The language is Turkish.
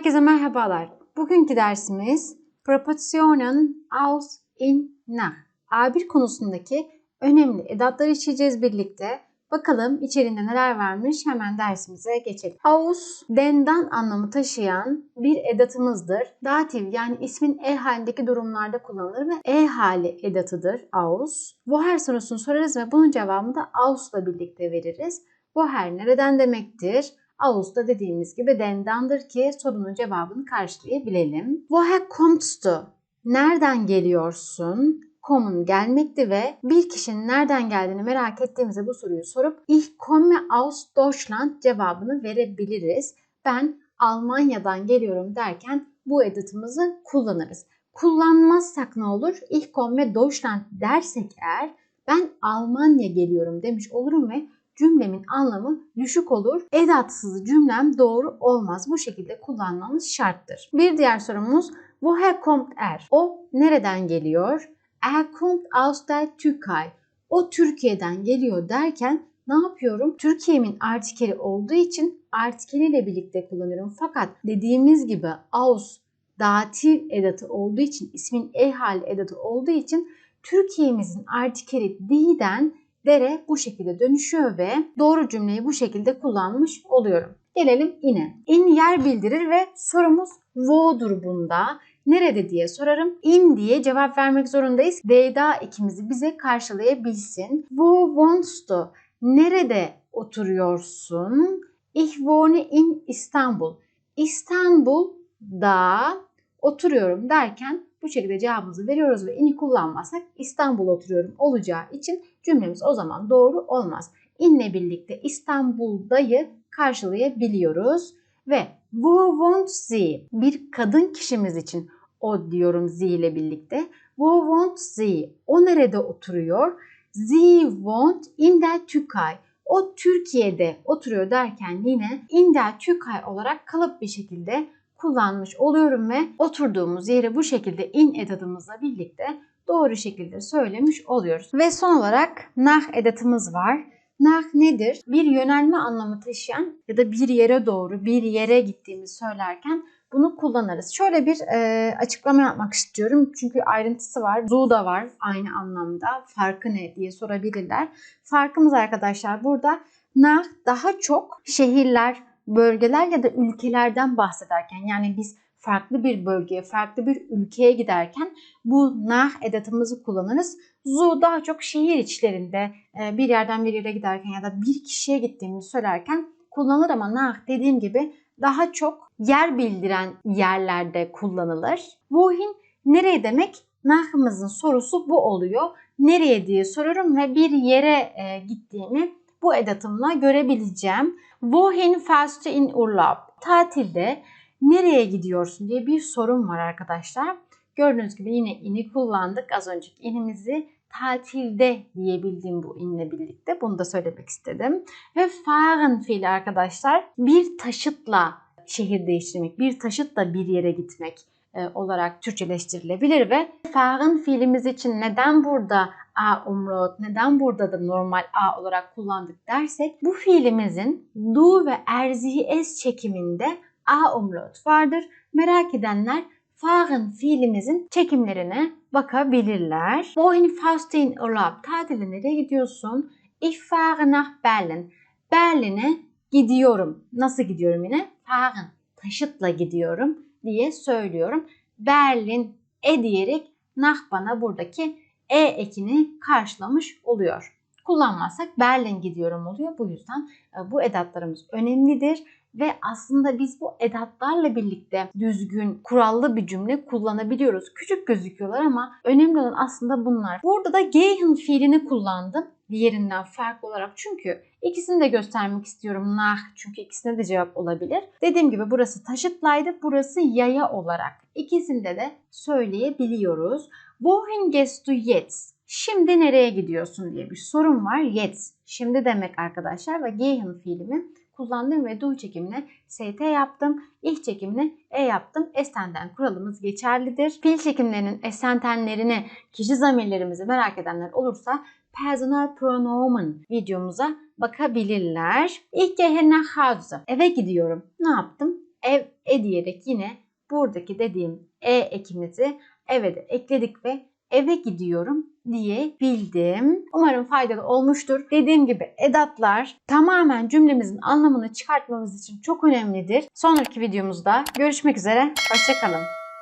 Herkese merhabalar. Bugünkü dersimiz Propositionen aus in nach. A1 konusundaki önemli edatları işleyeceğiz birlikte. Bakalım içeriğinde neler varmış hemen dersimize geçelim. Aus, dendan anlamı taşıyan bir edatımızdır. Datif yani ismin e halindeki durumlarda kullanılır ve e hali edatıdır aus. Woher sorusunu sorarız ve bunun cevabını da aus'la birlikte veririz. Woher nereden demektir? Ağustos dediğimiz gibi dendandır ki sorunun cevabını karşılayabilelim. Woher kommst du? Nereden geliyorsun? Kom'un gelmekti ve bir kişinin nereden geldiğini merak ettiğimizde bu soruyu sorup Ich komme aus Deutschland cevabını verebiliriz. Ben Almanya'dan geliyorum derken bu edatımızı kullanırız. Kullanmazsak ne olur? Ich komme Deutschland dersek eğer ben Almanya geliyorum demiş olurum ve cümlemin anlamı düşük olur. Edatsız cümlem doğru olmaz. Bu şekilde kullanmamız şarttır. Bir diğer sorumuz Woher kommt er? O nereden geliyor? Er kommt aus der Türkei. O Türkiye'den geliyor derken ne yapıyorum? Türkiye'min artikeli olduğu için artikeliyle birlikte kullanıyorum. Fakat dediğimiz gibi aus datif edatı olduğu için, ismin e hali edatı olduğu için Türkiye'mizin artikeli di'den dere bu şekilde dönüşüyor ve doğru cümleyi bu şekilde kullanmış oluyorum. Gelelim in'e. In yer bildirir ve sorumuz wo'dur bunda. Nerede diye sorarım. In diye cevap vermek zorundayız. Deyda ikimizi bize karşılayabilsin. Wo wohnst du? Nerede oturuyorsun? Ich wohne in İstanbul. İstanbul'da oturuyorum derken bu şekilde cevabımızı veriyoruz ve in'i kullanmazsak İstanbul oturuyorum olacağı için cümlemiz o zaman doğru olmaz. İnle birlikte İstanbul'dayı karşılayabiliyoruz ve wo wohnt sie bir kadın kişimiz için o diyorum sie ile birlikte. Wo wohnt sie? O nerede oturuyor? Sie wohnt in der Türkei. O Türkiye'de oturuyor derken yine in der Türkei olarak kalıp bir şekilde kullanmış oluyorum ve oturduğumuz yeri bu şekilde in edatımızla birlikte doğru şekilde söylemiş oluyoruz. Ve son olarak nah edatımız var. Nah nedir? Bir yönelme anlamı taşıyan ya da bir yere doğru, bir yere gittiğimizi söylerken bunu kullanırız. Şöyle bir e, açıklama yapmak istiyorum. Çünkü ayrıntısı var. Zu da var aynı anlamda. Farkı ne diye sorabilirler. Farkımız arkadaşlar burada nah daha çok şehirler, bölgeler ya da ülkelerden bahsederken yani biz farklı bir bölgeye, farklı bir ülkeye giderken bu nah edatımızı kullanırız. Zu daha çok şehir içlerinde e, bir yerden bir yere giderken ya da bir kişiye gittiğimizi söylerken kullanılır ama nah dediğim gibi daha çok yer bildiren yerlerde kullanılır. Wohin nereye demek? Nah'ımızın sorusu bu oluyor. Nereye diye soruyorum ve bir yere e, gittiğimi bu edatımla görebileceğim. Wohin du in Urlaub? Tatilde nereye gidiyorsun diye bir sorum var arkadaşlar. Gördüğünüz gibi yine ini kullandık. Az önceki inimizi tatilde diyebildiğim bu inle birlikte. Bunu da söylemek istedim. Ve fahren fiili arkadaşlar bir taşıtla şehir değiştirmek, bir taşıtla bir yere gitmek e, olarak Türkçeleştirilebilir ve fahren fiilimiz için neden burada a umrot, neden burada da normal a olarak kullandık dersek bu fiilimizin du ve erzihi es çekiminde a umrot vardır. Merak edenler fahren fiilimizin çekimlerine bakabilirler. Wohin fährst du in Urlaub? Tatile nereye gidiyorsun? Ich fahre nach Berlin. Berlin'e gidiyorum. Nasıl gidiyorum yine? Fahren. Taşıtla gidiyorum diye söylüyorum. Berlin e diyerek nah bana buradaki e ekini karşılamış oluyor. Kullanmazsak Berlin gidiyorum oluyor. Bu yüzden bu edatlarımız önemlidir ve aslında biz bu edatlarla birlikte düzgün, kurallı bir cümle kullanabiliyoruz. Küçük gözüküyorlar ama önemli olan aslında bunlar. Burada da gehen fiilini kullandım diğerinden farklı olarak çünkü ikisini de göstermek istiyorum nah çünkü ikisine de cevap olabilir. Dediğim gibi burası taşıtlaydı, burası yaya olarak. İkisinde de söyleyebiliyoruz. Wohin gehst du jetzt? Şimdi nereye gidiyorsun diye bir sorun var. Jetzt. Şimdi demek arkadaşlar ve gehen fiilimi kullandım ve do çekimine ST yaptım. İlk çekimine E yaptım. Esenden kuralımız geçerlidir. Fiil çekimlerinin esentenlerini, kişi zamirlerimizi merak edenler olursa personal pronomen videomuza bakabilirler. İlk gehe nach Hause. Eve gidiyorum. Ne yaptım? ev e diyerek yine buradaki dediğim e ekimizi eve de ekledik ve eve gidiyorum diyebildim. Umarım faydalı olmuştur. Dediğim gibi edatlar tamamen cümlemizin anlamını çıkartmamız için çok önemlidir. Sonraki videomuzda görüşmek üzere. Hoşçakalın.